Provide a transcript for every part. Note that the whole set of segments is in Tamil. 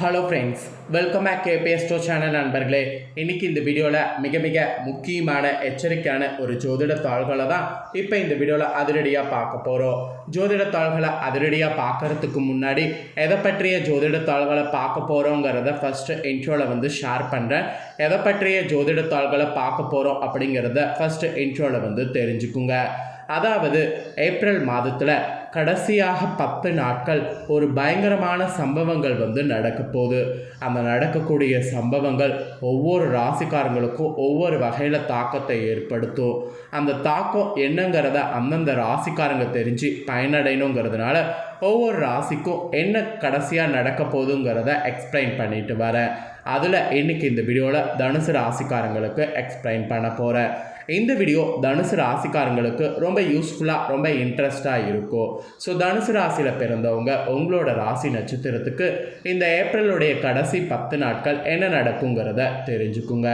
Hello friends welcome back KPS to channel நண்பர்களே. இன்றைக்கி இந்த வீடியோவில் மிக மிக முக்கியமான எச்சரிக்கையான ஒரு ஜோதிட தாள்களை தான் இப்போ இந்த வீடியோவில் அதிரடியாக பார்க்க போகிறோம் ஜோதிட தாள்களை அதிரடியாக பார்க்கறதுக்கு முன்னாடி எதை பற்றிய ஜோதிட தாள்களை பார்க்க போகிறோங்கிறத ஃபஸ்ட்டு இன்ட்ரோவில் வந்து ஷேர் பண்ணுறேன் எதை பற்றிய ஜோதிட தாள்களை பார்க்க போகிறோம் அப்படிங்கிறத ஃபஸ்ட்டு இன்ட்ரோவில் வந்து தெரிஞ்சுக்குங்க. அதாவது ஏப்ரல் மாதத்தில் கடைசியாக பத்து நாட்கள் ஒரு பயங்கரமான சம்பவங்கள் வந்து நடக்க போகுது. அந்த நடக்கக்கூடிய சம்பவங்கள் ஒவ்வொரு ராசிக்காரங்களுக்கும் ஒவ்வொரு வகையில் தாக்கத்தை ஏற்படுத்தும். அந்த தாக்கம் என்னங்கிறத அந்தந்த ராசிக்காரங்க தெரிஞ்சு பயனடையணுங்கிறதுனால ஒவ்வொரு ராசிக்கும் என்ன கடைசியாக நடக்க போகுதுங்கிறத எக்ஸ்பிளைன் பண்ணிட்டு வரேன். அதில் இன்னைக்கு இந்த வீடியோவில் தனுசு ராசிக்காரங்களுக்கு எக்ஸ்பிளைன் பண்ண போகிறேன் இந்த வீடியோ தனுசு ராசிக்காரங்களுக்கு ரொம்ப யூஸ்ஃபுல்லாக ரொம்ப இன்ட்ரெஸ்டாக இருக்கும் ஸோ தனுசு ராசியில் பிறந்தவங்க உங்களோட ராசி நட்சத்திரத்துக்கு இந்த ஏப்ரலுடைய கடைசி பத்து நாட்கள் என்ன நடக்குங்கிறத தெரிஞ்சுக்குங்க.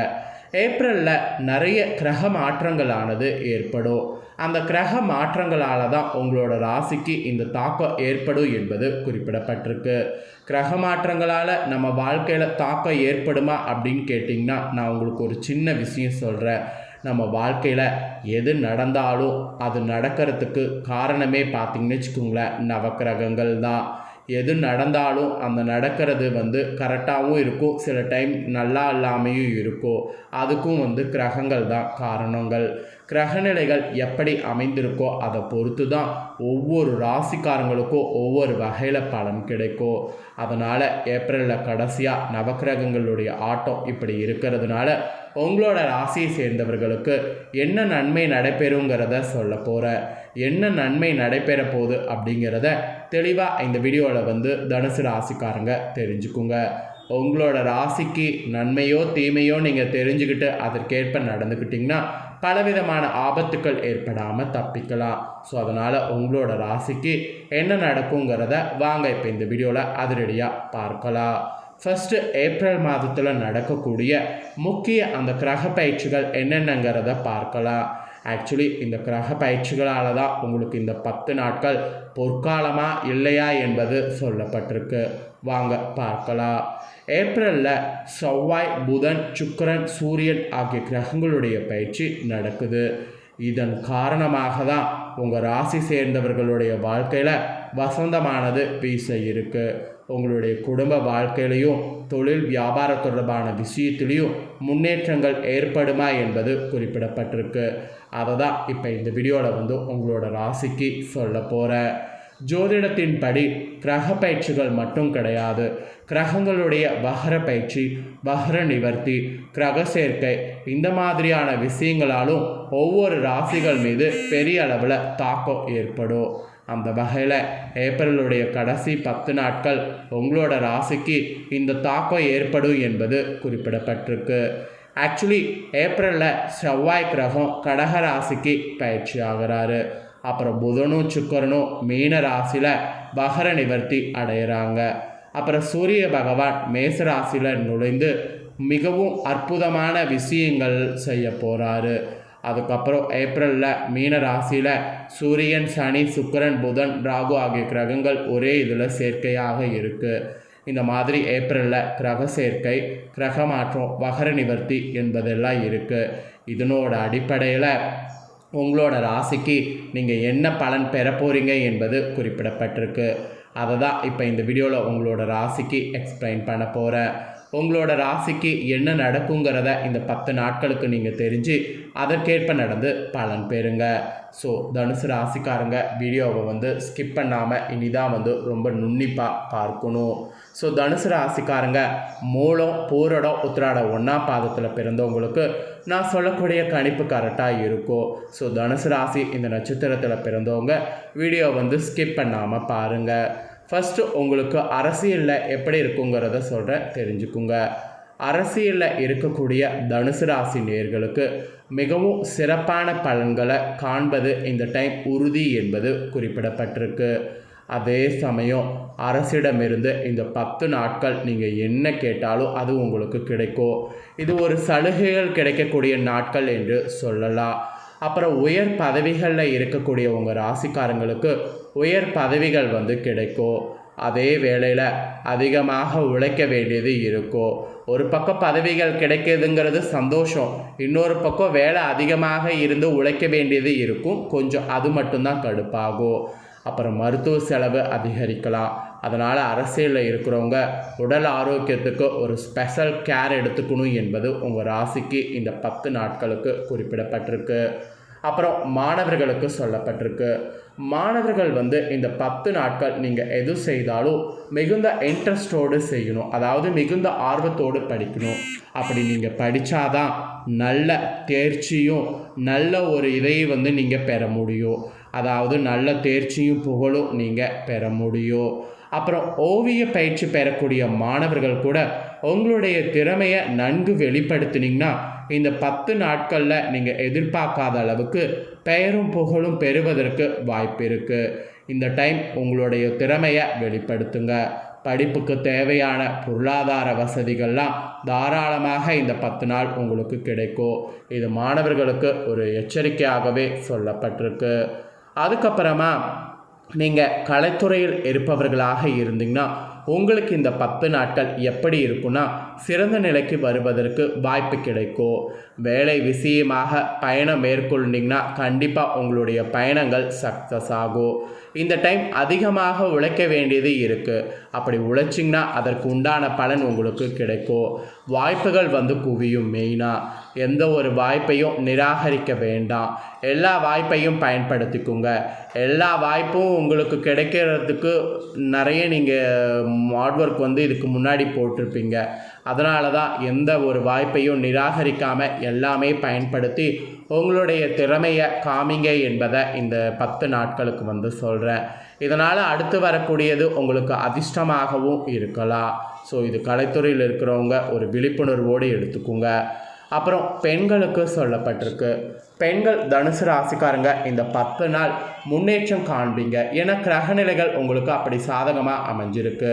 ஏப்ரலில் நிறைய கிரக மாற்றங்களானது ஏற்படும். அந்த கிரக மாற்றங்களால் தான் உங்களோட ராசிக்கு இந்த தாக்கம் ஏற்படும் என்பது குறிப்பிடப்பட்டிருக்கு. கிரக மாற்றங்களால் நம்ம வாழ்க்கையில் தாக்கம் ஏற்படுமா அப்படின்னு கேட்டிங்கன்னா நான் உங்களுக்கு ஒரு சின்ன விஷயம் சொல்கிறேன் நம்ம வாழ்க்கையில் எது நடந்தாலும் அது நடக்கிறதுக்கு காரணமே பார்த்திங்கன்னு வச்சுக்கோங்களேன் நவக்கிரகங்கள் தான். எது நடந்தாலும் அந்த நடக்கிறது வந்து கரெக்டாகவும் இருக்கும் சில டைம் நல்லா இல்லாமையும் இருக்கும். அதுக்கும் வந்து கிரகங்கள் தான் காரணங்கள். கிரகநிலைகள் எப்படி அமைந்திருக்கோ அதை பொறுத்து தான் ஒவ்வொரு ராசிக்காரங்களுக்கும் ஒவ்வொரு வகையில் பலன் கிடைக்கும். அதனால் ஏப்ரலில் கடைசியாக நவக்கிரகங்களுடைய ஆட்டம் இப்படி இருக்கிறதுனால உங்களோட ராசியை சேர்ந்தவர்களுக்கு என்ன நன்மை நடைபெறுங்கிறத சொல்ல போகிறேன் என்ன நன்மை நடைபெற போகுது அப்படிங்கிறத தெளிவாக இந்த வீடியோவில் வந்து தனுசு ராசிக்காரங்க தெரிஞ்சுக்குங்க. உங்களோட ராசிக்கு நன்மையோ தீமையோ நீங்கள் தெரிஞ்சுக்கிட்டு அதற்கேற்ப நடந்துக்கிட்டிங்கன்னா பலவிதமான ஆபத்துக்கள் ஏற்படாமல் தப்பிக்கலாம். ஸோ அதனால் உங்களோட ராசிக்கு என்ன நடக்குங்கிறத வாங்க இப்போ இந்த வீடியோவில் அதிரடியாக பார்க்கலாம். ஃபஸ்ட்டு ஏப்ரல் மாதத்தில் நடக்கக்கூடிய முக்கிய அந்த கிரக பயிற்சிகள் என்னென்னங்கிறத பார்க்கலாம். ஆக்சுவலி இந்த கிரக பயிற்சிகளால் தான் உங்களுக்கு இந்த பத்து நாட்கள் பொற்காலமா இல்லையா என்பது சொல்லப்பட்டிருக்கு. வாங்க பார்க்கலாம். ஏப்ரலில் செவ்வாய் புதன் சுக்கரன் சூரியன் ஆகிய கிரகங்களுடைய பயிற்சி நடக்குது. இதன் காரணமாக தான் உங்கள் ராசி சேர்ந்தவர்களுடைய வாழ்க்கையில் வசந்தமானது வீச இருக்குது உங்களுடைய குடும்ப வாழ்க்கையிலையும் தொழில் வியாபார தொடர்பான விஷயத்திலையும் முன்னேற்றங்கள் ஏற்படுமா என்பது குறிப்பிடப்பட்டிருக்கு. அதை தான் இப்போ இந்த வீடியோவில் வந்து உங்களோட ராசிக்கு சொல்ல போகிறேன் ஜோதிடத்தின்படி கிரக பயிற்சிகள் மட்டும் கிடையாது. கிரகங்களுடைய வகர பயிற்சி வகர நிவர்த்தி கிரக சேர்க்கை இந்த மாதிரியான விஷயங்களாலும் ஒவ்வொரு ராசிகள் மீது பெரிய அளவில் தாக்கம் ஏற்படும். அந்த வகையில் ஏப்ரலுடைய கடைசி பத்து நாட்கள் உங்களோட ராசிக்கு இந்த தாக்கம் ஏற்படும் என்பது குறிப்பிடப்பட்டிருக்கு. ஆக்சுவலி ஏப்ரலில் செவ்வாய் கிரகம் கடக ராசிக்கு பயிற்சி ஆகிறாரு. அப்புறம் புதனும் சுக்கரனும் மீன ராசியில் பகர நிவர்த்தி அடையிறாங்க. அப்புறம் சூரிய பகவான் மேச ராசியில் நுழைந்து மிகவும் அற்புதமான விஷயங்கள் செய்ய போகிறாரு அதுக்கப்புறம் ஏப்ரலில் மீன ராசியில் சூரியன் சனி சுக்கரன் புதன் ராகு ஆகிய கிரகங்கள் ஒரே இதில் சேர்க்கையாக இருக்குது இந்த மாதிரி ஏப்ரலில் கிரக சேர்க்கை கிரக மாற்றம் வகர நிவர்த்தி என்பதெல்லாம் இருக்குது இதனோட அடிப்படையில் உங்களோட ராசிக்கு நீங்கள் என்ன பலன் பெற போகிறீங்க என்பது குறிப்பிடப்பட்டிருக்கு. அதை தான் இப்போ இந்த வீடியோவில் உங்களோட ராசிக்கு எக்ஸ்பிளைன் பண்ண போகிறேன் உங்களோட ராசிக்கு என்ன நடக்குங்கிறத இந்த பத்து நாட்களுக்கு நீங்கள் தெரிஞ்சு அதற்கேற்ப நடந்து பலன் பெறுங்க. ஸோ தனுசு ராசிக்காரங்க வீடியோவை வந்து ஸ்கிப் பண்ணாமல் இனிதான் வந்து ரொம்ப நுண்ணிப்பாக பார்க்கணும். ஸோ தனுசு ராசிக்காரங்க மூலம் பூரடம் உத்திராட ஒன்றா பாதத்தில் பிறந்தவங்களுக்கு நான் சொல்லக்கூடிய கணிப்பு கரெக்டாக இருக்கும் ஸோ தனுசு ராசி இந்த நட்சத்திரத்தில் பிறந்தவங்க வீடியோ வந்து ஸ்கிப் பண்ணாமல் பாருங்கள் ஃபஸ்ட்டு உங்களுக்கு அரசியலில் எப்படி இருக்குங்கிறத சொல்கிறேன் தெரிஞ்சுக்குங்க. அரசியலில் இருக்கக்கூடிய தனுசு ராசி நேர்களுக்கு மிகவும் சிறப்பான பலன்களை காண்பது இந்த டைம் உறுதி என்பது குறிப்பிடப்பட்டிருக்கு. அதே சமயம் அரசிடமிருந்து இந்த பத்து நாட்கள் நீங்கள் என்ன கேட்டாலும் அது உங்களுக்கு கிடைக்கும். இது ஒரு சலுகைகள் கிடைக்கக்கூடிய நாட்கள் என்று சொல்லலாம். அப்புறம் உயர் பதவிகளில் இருக்கக்கூடிய உங்கள் ராசிக்காரங்களுக்கு உயர் பதவிகள் வந்து கிடைக்கும் அதே வேளையில் அதிகமாக உழைக்க வேண்டியது இருக்கும் ஒரு பக்கம் பதவிகள் கிடைக்கிதுங்கிறது சந்தோஷம். இன்னொரு பக்கம் வேலை அதிகமாக இருந்து உழைக்க வேண்டியது இருக்கும். கொஞ்சம் அது மட்டும்தான் கடுப்பாகும். அப்புறம் மருத்துவ செலவு அதிகரிக்கலாம். அதனால் அரசியலில் இருக்கிறவங்க உடல் ஆரோக்கியத்துக்கு ஒரு ஸ்பெஷல் கேர் எடுத்துக்கணும் என்பது உங்கள் ராசிக்கு இந்த பத்து நாட்களுக்கு குறிப்பிடப்பட்டிருக்கு. அப்புறம் மாணவர்களுக்கு சொல்லப்பட்டிருக்கு. மாணவர்கள் வந்து இந்த பத்து நாட்கள் நீங்கள் எது செய்தாலும் மிகுந்த இன்ட்ரெஸ்டோடு செய்யணும். அதாவது மிகுந்த ஆர்வத்தோடு படிக்கணும். அப்படி நீங்கள் படித்தாதான் நல்ல தேர்ச்சியும் நல்ல ஒரு இதை வந்து நீங்கள் பெற முடியும். அதாவது நல்ல தேர்ச்சியும் புகழும் நீங்கள் பெற முடியும். அப்புறம் ஓவிய பயிற்சி பெறக்கூடிய மாணவர்கள் கூட உங்களுடைய திறமையை நன்கு வெளிப்படுத்தினீங்கன்னா இந்த பத்து நாட்களில் நீங்கள் எதிர்பார்க்காத அளவுக்கு பெயரும் புகழும் பெறுவதற்கு வாய்ப்பு இருக்குது இந்த டைம் உங்களுடைய திறமையை வெளிப்படுத்துங்க. படிப்புக்கு தேவையான பொருளாதார வசதிகள்லாம் தாராளமாக இந்த பத்து நாள் உங்களுக்கு கிடைக்கும். இது மாணவர்களுக்கு ஒரு எச்சரிக்கையாகவே சொல்லப்பட்டிருக்கு. அதுக்கப்புறமா நீங்கள் கலைத்துறையில் இருப்பவர்களாக இருந்தீங்கன்னா உங்களுக்கு இந்த பத்து நாட்கள் எப்படி இருக்குன்னா சிறந்த நிலைக்கு வருவதற்கு வாய்ப்பு கிடைக்கும் வேலை விஷயமாக பயணம் மேற்கொண்டீங்கன்னா கண்டிப்பாக உங்களுடைய பயணங்கள் சக்ஸஸ் ஆகும் இந்த டைம் அதிகமாக உழைக்க வேண்டியது இருக்குது அப்படி உழைச்சிங்கன்னா அதற்கு உண்டான பலன் உங்களுக்கு கிடைக்கும் வாய்ப்புகள் வந்து குவியும் மெயினாக எந்த ஒரு வாய்ப்பையும் நிராகரிக்க வேண்டாம். எல்லா வாய்ப்பையும் பயன்படுத்திக்கோங்க. எல்லா வாய்ப்பும் உங்களுக்கு கிடைக்கிறதுக்கு நிறைய நீங்கள் ஹார்ட் ஒர்க் வந்து இதுக்கு முன்னாடி போட்டிருப்பீங்க. அதனால தான் எந்த ஒரு வாய்ப்பையும் நிராகரிக்காமல் எல்லாமே பயன்படுத்தி உங்களுடைய திறமையை காமிங்க என்பதை இந்த பத்து நாட்களுக்கு வந்து சொல்கிறேன் இதனால் அடுத்து வரக்கூடியது உங்களுக்கு அதிர்ஷ்டமாகவும் இருக்கலாம். ஸோ இது கலைத்துறையில் இருக்கிறவங்க ஒரு விழிப்புணர்வோடு எடுத்துக்கோங்க. அப்புறம் பெண்களுக்கு சொல்லப்பட்டிருக்கு. பெண்கள் தனுசு ராசிக்காரங்க இந்த பத்து நாள் முன்னேற்றம் காண்பீங்க. ஏன்னா கிரகநிலைகள் உங்களுக்கு அப்படி சாதகமாக அமைஞ்சிருக்கு.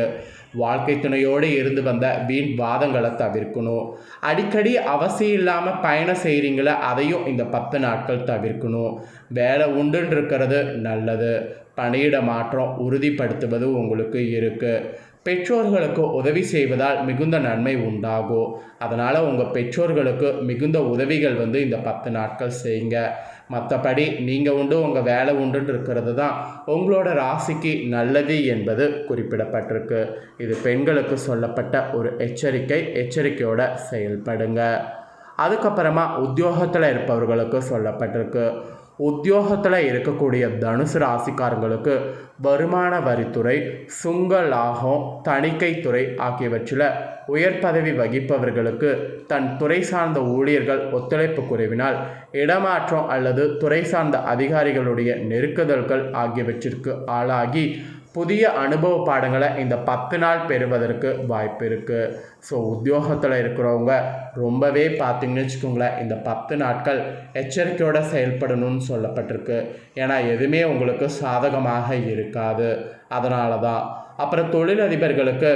வாழ்க்கை துணையோடு இருந்து வந்த வீண் வாதங்களை தவிர்க்கணும். அடிக்கடி அவசியம் இல்லாமல் பயணம் செய்கிறீங்களே அதையும் இந்த பத்து நாட்கள் தவிர்க்கணும். வேலை உண்டுன்னு இருக்கிறது நல்லது. பணியிட மாற்றம் உறுதிப்படுத்துவது உங்களுக்கு இருக்குது பெற்றோர்களுக்கு உதவி செய்வதால் மிகுந்த நன்மை உண்டாகும் அதனால் உங்கள் பெற்றோர்களுக்கு மிகுந்த உதவிகள் வந்து இந்த பத்து நாட்கள் செய்யுங்க. மற்றபடி நீங்கள் உண்டு உங்கள் வேலை உண்டுன்னு இருக்கிறது தான் உங்களோட ராசிக்கு நல்லது என்பது குறிப்பிடப்பட்டிருக்கு. இது பெண்களுக்கு சொல்லப்பட்ட ஒரு எச்சரிக்கை. எச்சரிக்கையோட செயல்படுங்க. அதுக்கப்புறமா உத்தியோகத்தில் இருப்பவர்களுக்கு சொல்லப்பட்டிருக்கு. உத்தியோகத்தில் இருக்கக்கூடிய தனுசு ராசிக்காரங்களுக்கு வருமான வரித்துறை சுங்க லாகம் தணிக்கைத்துறை ஆகியவற்றில் உயர் பதவி வகிப்பவர்களுக்கு தன் துறை சார்ந்த ஊழியர்கள் ஒத்துழைப்பு குறைவினால் இடமாற்றம் அல்லது துறை சார்ந்த அதிகாரிகளுடைய நெருக்குதல்கள் ஆகியவற்றிற்கு ஆளாகி புதிய அனுபவ பாடங்களை இந்த பத்து நாள் பெறுவதற்கு வாய்ப்பு இருக்குது ஸோ உத்தியோகத்தில் இருக்கிறவங்க ரொம்பவே பார்த்தீங்கன்னு வச்சுக்கோங்களேன் இந்த பத்து நாட்கள் எச்சரிக்கையோடு செயல்படணும்னு சொல்லப்பட்டிருக்கு. ஏன்னா எதுவுமே உங்களுக்கு சாதகமாக இருக்காது. அதனால தான் அப்புறம் தொழிலதிபர்களுக்கு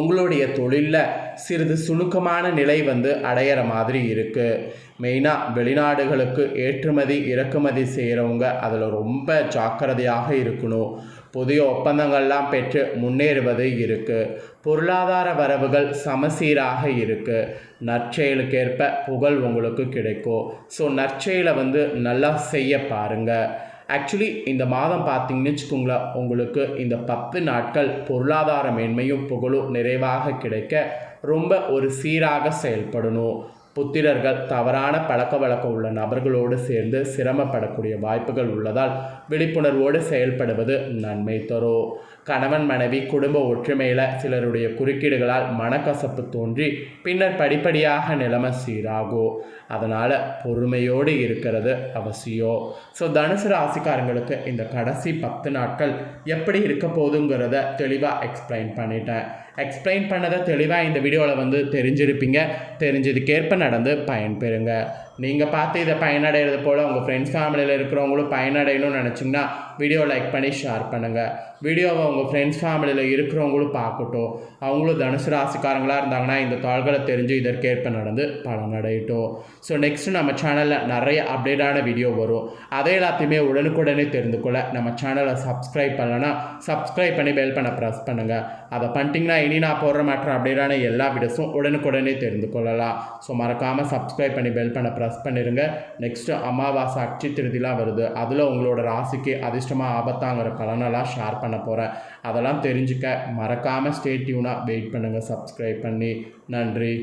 உங்களுடைய தொழிலில் சிறிது சுணுக்கமான நிலை வந்து அடையிற மாதிரி இருக்குது மெயினாக வெளிநாடுகளுக்கு ஏற்றுமதி இறக்குமதி செய்கிறவங்க அதில் ரொம்ப ஜாக்கிரதையாக இருக்கணும். புதிய ஒப்பந்தங்கள்லாம் பெற்று முன்னேறுவது இருக்குது பொருளாதார வரவுகள் சமசீராக இருக்குது நற்செயலுக்கேற்ப புகழ் உங்களுக்கு கிடைக்கும் ஸோ நற்செயலை வந்து நல்லா செய்ய பாருங்கள் ஆக்சுவலி இந்த மாதம் பார்த்தீங்கன்னு வச்சுக்கோங்களேன் உங்களுக்கு இந்த பத்து நாட்கள் பொருளாதார மேன்மையும் புகழும் நிறைவாக கிடைக்க ரொம்ப ஒரு சீராக செயல்படணும். புத்திரர்கள் தவறான பழக்க வழக்கம் உள்ள நபர்களோடு சேர்ந்து சிரமப்படக்கூடிய வாய்ப்புகள் உள்ளதால் விழிப்புணர்வோடு செயல்படுவது நன்மை தரும். கணவன் மனைவி குடும்ப ஒற்றுமையில் சிலருடைய குறுக்கீடுகளால் மனக்கசப்பு தோன்றி பின்னர் படிப்படியாக நிலைமை சீராகும் அதனால் பொறுமையோடு இருக்கிறது அவசியம் ஸோ தனுசு ராசிக்காரங்களுக்கு இந்த கடைசி பத்து நாட்கள் எப்படி இருக்க போதுங்கிறத தெளிவாக எக்ஸ்பிளைன் பண்ணிட்டேன். எக்ஸ்பிளைன் பண்ணதை தெளிவாக இந்த வீடியோவில் வந்து தெரிஞ்சிருப்பீங்க. தெரிஞ்சதுக்கேற்ப நடந்து பயன்பெறுங்க. நீங்கள் பார்த்து இதை பயனடைகிறது போல் உங்கள் ஃப்ரெண்ட்ஸ் ஃபேமிலியில் இருக்கிறவங்களும் பயனடையணும்னு நினச்சிங்கன்னா வீடியோ லைக் பண்ணி ஷேர் பண்ணுங்கள் வீடியோவை உங்கள் ஃப்ரெண்ட்ஸ் ஃபேமிலியில் இருக்கிறவங்களும் பார்க்கட்டும். அவங்களும் தனுசு ராசிக்காரங்களாக இருந்தாங்கன்னா இந்த தாள்களை தெரிஞ்சு இதற்கேற்ப நடந்து பலனடையட்டும். ஸோ நெக்ஸ்ட்டு நம்ம சேனலில் நிறைய அப்டேட்டான வீடியோ வரும். அதை எல்லாத்தையுமே உடனுக்குடனே தெரிந்து கொள்ள நம்ம சேனலை சப்ஸ்கிரைப் பண்ணலன்னா சப்ஸ்கிரைப் பண்ணி பெல் பண்ண ப்ரெஸ் பண்ணுங்கள் அதை பண்ணிட்டீங்கன்னா இனி நான் போடுற மாற்றம் அப்டேட்டான எல்லா வீடியோஸும் உடனுக்குடனே தெரிந்து கொள்ளலாம். ஸோ மறக்காமல் சப்ஸ்கிரைப் பண்ணி பெல் பண்ண ப்ரெஸ் பண்ணிடுங்க நெக்ஸ்ட்டு அமாவாசை அட்சி திருதிலாம் வருது. அதில் உங்களோட ராசிக்கு அதிர்ஷ்டமாக ஆபத்தாங்கிற பலனெல்லாம் ஷேர் பண்ண போகிறேன் அதெல்லாம் தெரிஞ்சுக்க மறக்காமல் ஸ்டே டியூனாக வெயிட் பண்ணுங்கள் சப்ஸ்கிரைப் பண்ணி. நன்றி.